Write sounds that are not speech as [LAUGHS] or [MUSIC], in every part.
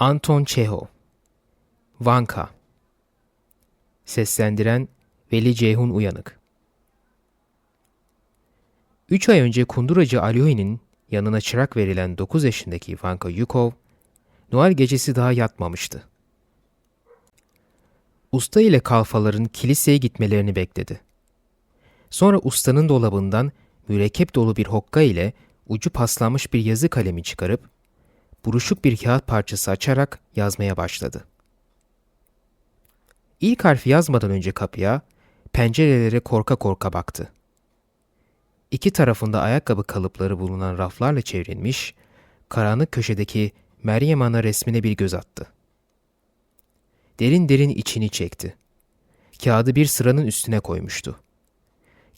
Anton Çehov Vanka Seslendiren Veli Ceyhun Uyanık 3 ay önce kunduracı Alyoy'nin yanına çırak verilen 9 yaşındaki Vanka Yukov, Noel gecesi daha yatmamıştı. Usta ile kalfaların kiliseye gitmelerini bekledi. Sonra ustanın dolabından mürekkep dolu bir hokka ile ucu paslanmış bir yazı kalemi çıkarıp buruşuk bir kağıt parçası açarak yazmaya başladı. İlk harfi yazmadan önce kapıya, pencerelere korka korka baktı. İki tarafında ayakkabı kalıpları bulunan raflarla çevrilmiş, karanlık köşedeki Meryem Ana resmine bir göz attı. Derin derin içini çekti. Kağıdı bir sıranın üstüne koymuştu.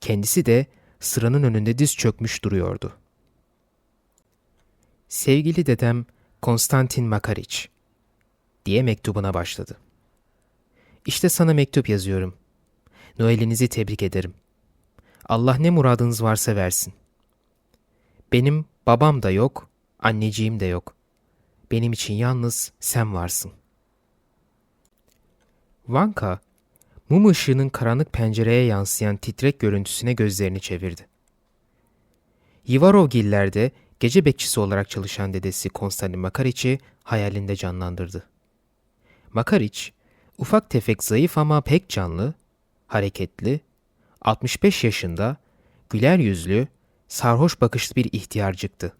Kendisi de sıranın önünde diz çökmüş duruyordu. Sevgili dedem Konstantin Makariç diye mektubuna başladı. İşte sana mektup yazıyorum. Noelinizi tebrik ederim. Allah ne muradınız varsa versin. Benim babam da yok, anneciğim de yok. Benim için yalnız sen varsın. Vanka, mum ışığının karanlık pencereye yansıyan titrek görüntüsüne gözlerini çevirdi. Yivarovgillerde gece bekçisi olarak çalışan dedesi Konstantin Makariç'i hayalinde canlandırdı. Makariç, ufak tefek zayıf ama pek canlı, hareketli, 65 yaşında, güler yüzlü, sarhoş bakışlı bir ihtiyarcıktı.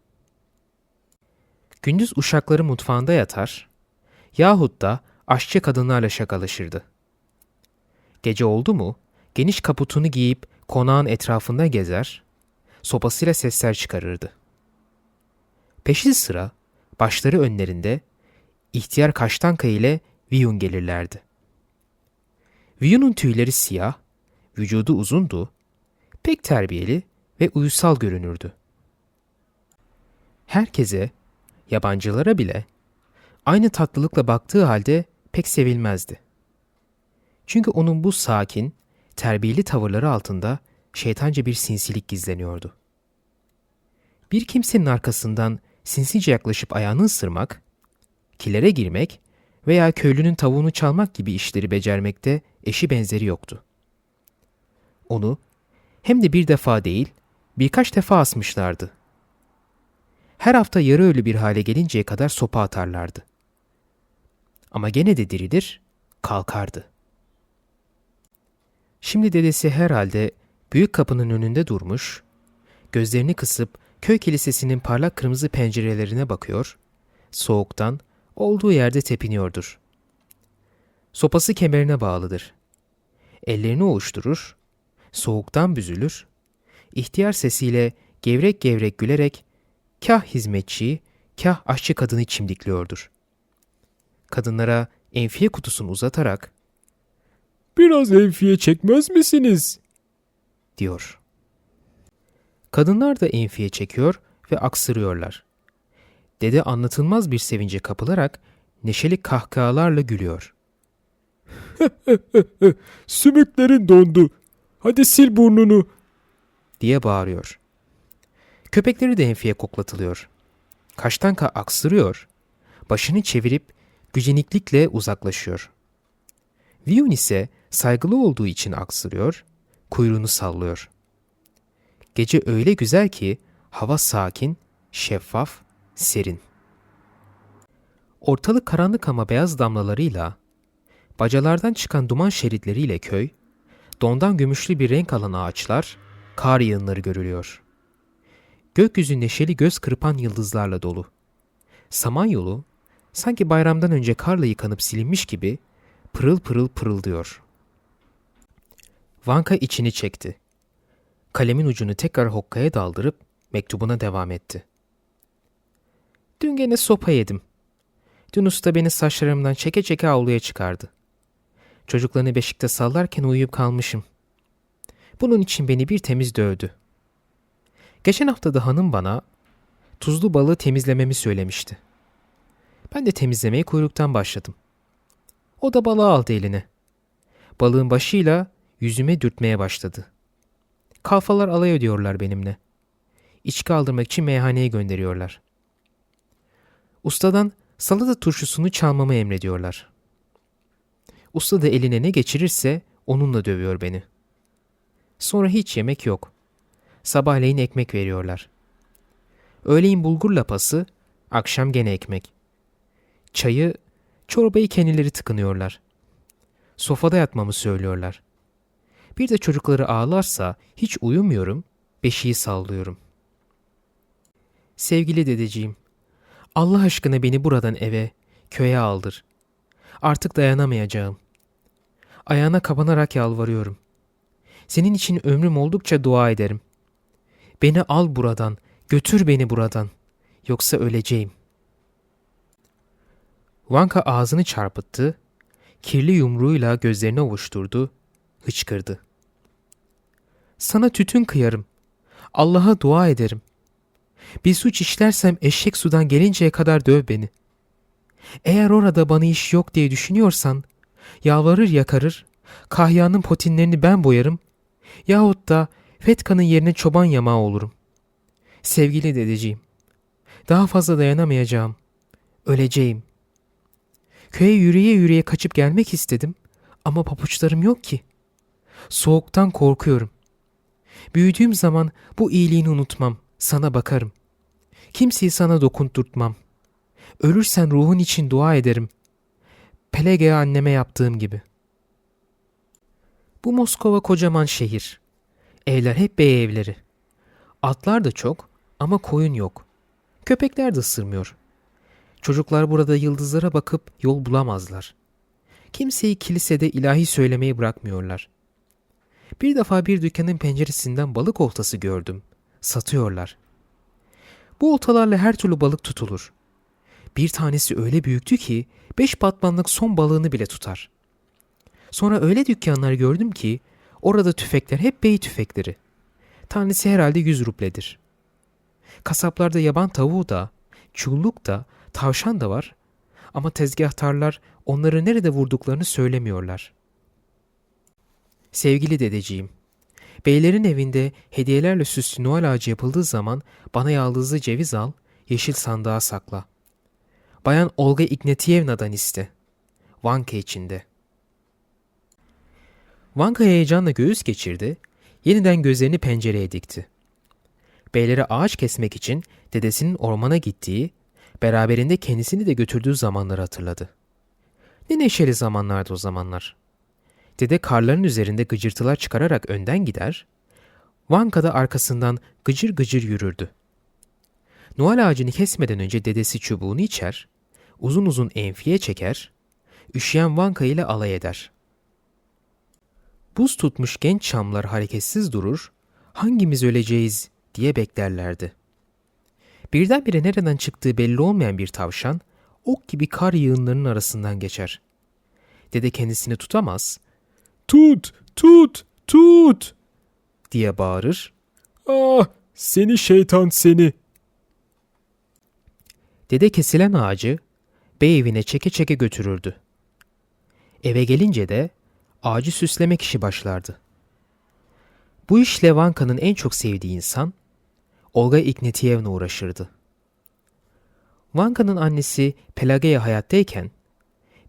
Gündüz uşakları mutfağında yatar, yahut da aşçı kadınlarla şakalaşırdı. Gece oldu mu, geniş kaputunu giyip konağın etrafında gezer, sopasıyla sesler çıkarırdı. Peşi sıra, başları önlerinde, ihtiyar kaştanka ile Viyun gelirlerdi. Viyun'un tüyleri siyah, vücudu uzundu, pek terbiyeli ve uysal görünürdü. Herkese, yabancılara bile aynı tatlılıkla baktığı halde pek sevilmezdi. Çünkü onun bu sakin, terbiyeli tavırları altında şeytanca bir sinsilik gizleniyordu. Bir kimsenin arkasından sinsice yaklaşıp ayağını ısırmak, kilere girmek veya köylünün tavuğunu çalmak gibi işleri becermekte eşi benzeri yoktu. Onu hem de bir defa değil, birkaç defa asmışlardı. Her hafta yarı ölü bir hale gelinceye kadar sopa atarlardı. Ama gene de diridir, kalkardı. Şimdi dedesi herhalde büyük kapının önünde durmuş, gözlerini kısıp köy kilisesinin parlak kırmızı pencerelerine bakıyor, soğuktan olduğu yerde tepiniyordur. Sopası kemerine bağlıdır. Ellerini ovuşturur, soğuktan büzülür, ihtiyar sesiyle gevrek gevrek gülerek kah hizmetçiyi, kah aşçı kadını çimdikliyordur. Kadınlara enfiye kutusunu uzatarak Biraz enfiye çekmez misiniz? diyor. Kadınlar da enfiye çekiyor ve aksırıyorlar. Dede anlatılmaz bir sevince kapılarak neşeli kahkahalarla gülüyor. [LAUGHS] Sümüklerin dondu. Hadi sil burnunu. diye bağırıyor. Köpekleri de enfiye koklatılıyor. Kaştanka aksırıyor. Başını çevirip güceniklikle uzaklaşıyor. Viyun ise saygılı olduğu için aksırıyor, kuyruğunu sallıyor. Gece öyle güzel ki hava sakin, şeffaf, serin. Ortalık karanlık ama beyaz damlalarıyla, bacalardan çıkan duman şeritleriyle köy, dondan gümüşlü bir renk alan ağaçlar, kar yığınları görülüyor. Gökyüzü neşeli göz kırpan yıldızlarla dolu. Samanyolu, sanki bayramdan önce karla yıkanıp silinmiş gibi pırıl pırıl pırıldıyor. Vanka içini çekti. Kalemin ucunu tekrar hokkaya daldırıp mektubuna devam etti. Dün gene sopa yedim. Dün usta beni saçlarımdan çeke çeke avluya çıkardı. Çocuklarını beşikte sallarken uyuyup kalmışım. Bunun için beni bir temiz dövdü. Geçen hafta da hanım bana tuzlu balığı temizlememi söylemişti. Ben de temizlemeye kuyruktan başladım. O da balığı aldı eline. Balığın başıyla yüzüme dürtmeye başladı. Kalfalar alay ediyorlar benimle. İçki aldırmak için meyhaneye gönderiyorlar. Ustadan Salata turşusunu çalmamı emrediyorlar. Usta da eline ne geçirirse onunla dövüyor beni. Sonra hiç yemek yok. Sabahleyin ekmek veriyorlar. Öğleyin bulgur lapası, akşam gene ekmek. Çayı, çorbayı kendileri tıkınıyorlar. Sofada yatmamı söylüyorlar. Bir de çocukları ağlarsa hiç uyumuyorum, beşiği sallıyorum. Sevgili dedeciğim, Allah aşkına beni buradan eve, köye aldır. Artık dayanamayacağım. Ayağına kapanarak yalvarıyorum. Senin için ömrüm oldukça dua ederim. Beni al buradan, götür beni buradan. Yoksa öleceğim. Vanka ağzını çarpıttı, kirli yumruğuyla gözlerini ovuşturdu, hıçkırdı. Sana tütün kıyarım. Allah'a dua ederim. Bir suç işlersem eşek sudan gelinceye kadar döv beni. Eğer orada bana iş yok diye düşünüyorsan, yalvarır yakarır, kahyanın potinlerini ben boyarım, yahut da Fetka'nın yerine çoban yamağı olurum. Sevgili dedeciğim, daha fazla dayanamayacağım. Öleceğim. Köye yürüye yürüye kaçıp gelmek istedim ama papuçlarım yok ki. Soğuktan korkuyorum. Büyüdüğüm zaman bu iyiliğini unutmam, sana bakarım. Kimseyi sana dokundurtmam. Ölürsen ruhun için dua ederim. Pelage'ye anneme yaptığım gibi. Bu Moskova kocaman şehir. Evler hep bey evleri. Atlar da çok ama koyun yok. Köpekler de ısırmıyor. Çocuklar burada yıldızlara bakıp yol bulamazlar. Kimseyi kilisede ilahi söylemeyi bırakmıyorlar. Bir defa bir dükkanın penceresinden balık oltası gördüm. Satıyorlar. Bu oltalarla her türlü balık tutulur. Bir tanesi öyle büyüktü ki beş batmanlık son balığını bile tutar. Sonra öyle dükkanlar gördüm ki orada tüfekler hep bey tüfekleri. Tanesi herhalde yüz rubledir. Kasaplarda yaban tavuğu da, çulluk da, tavşan da var ama tezgahtarlar onları nerede vurduklarını söylemiyorlar. Sevgili dedeciğim, beylerin evinde hediyelerle süslü Noel ağacı yapıldığı zaman bana yaldızlı ceviz al, yeşil sandığa sakla. Bayan Olga Ignatievna'dan iste. Vanka içinde. Vanka heyecanla göğüs geçirdi, yeniden gözlerini pencereye dikti. Beylere ağaç kesmek için dedesinin ormana gittiği, beraberinde kendisini de götürdüğü zamanları hatırladı. Ne neşeli zamanlardı o zamanlar. Dede karların üzerinde gıcırtılar çıkararak önden gider, Vanka da arkasından gıcır gıcır yürürdü. Noel ağacını kesmeden önce dedesi çubuğunu içer, uzun uzun enfiye çeker, üşüyen Vanka ile alay eder. Buz tutmuş genç çamlar hareketsiz durur, hangimiz öleceğiz diye beklerlerdi. Birdenbire nereden çıktığı belli olmayan bir tavşan, ok gibi kar yığınlarının arasından geçer. Dede kendisini tutamaz Tut, tut, tut. diye bağırır, Ah, seni şeytan seni. Dede kesilen ağacı bey evine çeke çeke götürürdü. Eve gelince de ağacı süslemek işi başlardı. Bu işle Vanka'nın en çok sevdiği insan Olga Ignatievna uğraşırdı. Vanka'nın annesi Pelageya hayattayken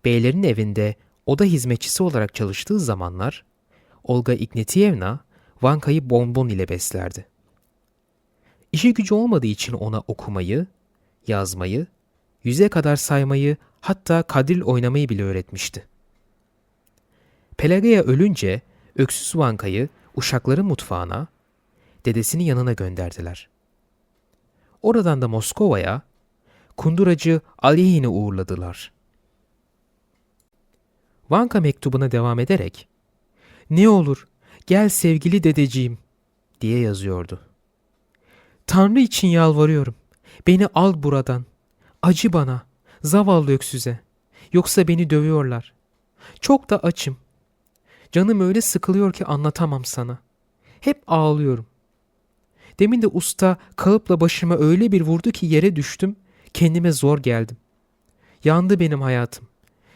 beylerin evinde oda hizmetçisi olarak çalıştığı zamanlar Olga Ignatievna Vanka'yı bonbon ile beslerdi. İşi gücü olmadığı için ona okumayı, yazmayı, yüze kadar saymayı hatta kadril oynamayı bile öğretmişti. Pelageya ölünce öksüz Vanka'yı uşakların mutfağına, dedesinin yanına gönderdiler. Oradan da Moskova'ya kunduracı Alyehin'i uğurladılar. Vanka mektubuna devam ederek ''Ne olur gel sevgili dedeciğim'' diye yazıyordu. ''Tanrı için yalvarıyorum. Beni al buradan. Acı bana, zavallı öksüze. Yoksa beni dövüyorlar. Çok da açım. Canım öyle sıkılıyor ki anlatamam sana. Hep ağlıyorum. Demin de usta kalıpla başıma öyle bir vurdu ki yere düştüm, kendime zor geldim. Yandı benim hayatım.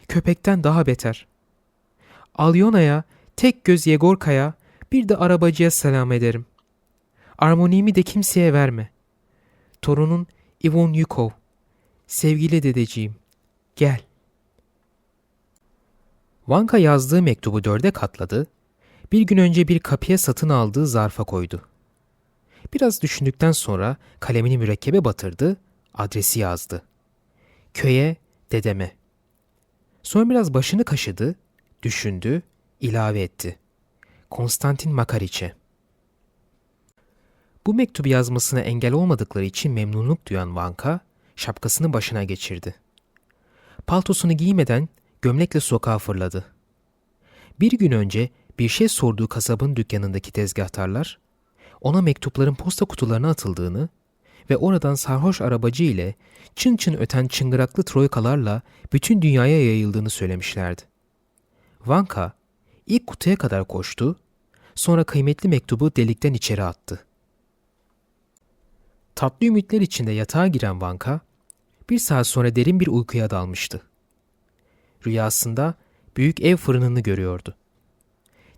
Köpekten daha beter. Alyona'ya, tek göz Yegorka'ya, bir de arabacıya selam ederim. Armonimi de kimseye verme. Torunun Ivon Yukov. Sevgili dedeciğim, Gel. Vanka yazdığı mektubu dörde katladı. Bir gün önce bir kapıya satın aldığı zarfa koydu. Biraz düşündükten sonra kalemini mürekkebe batırdı, adresi yazdı. Köye, dedeme. Sonra biraz başını kaşıdı, düşündü, ilave etti. Konstantin Makariç'e. Bu mektubu yazmasına engel olmadıkları için memnunluk duyan Vanka, şapkasını başına geçirdi. Paltosunu giymeden gömlekle sokağa fırladı. Bir gün önce bir şey sorduğu kasabın dükkanındaki tezgahtarlar, ona mektupların posta kutularına atıldığını ve oradan sarhoş arabacı ile çın çın öten çıngıraklı troikalarla bütün dünyaya yayıldığını söylemişlerdi. Vanka ilk kutuya kadar koştu, sonra kıymetli mektubu delikten içeri attı. Tatlı ümitler içinde yatağa giren Vanka, bir saat sonra derin bir uykuya dalmıştı. Rüyasında büyük ev fırınını görüyordu.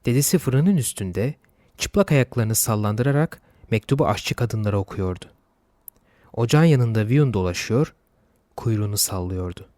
Dedesi fırının üstünde çıplak ayaklarını sallandırarak mektubu aşçı kadınlara okuyordu. Ocağın yanında Viyun dolaşıyor, kuyruğunu sallıyordu.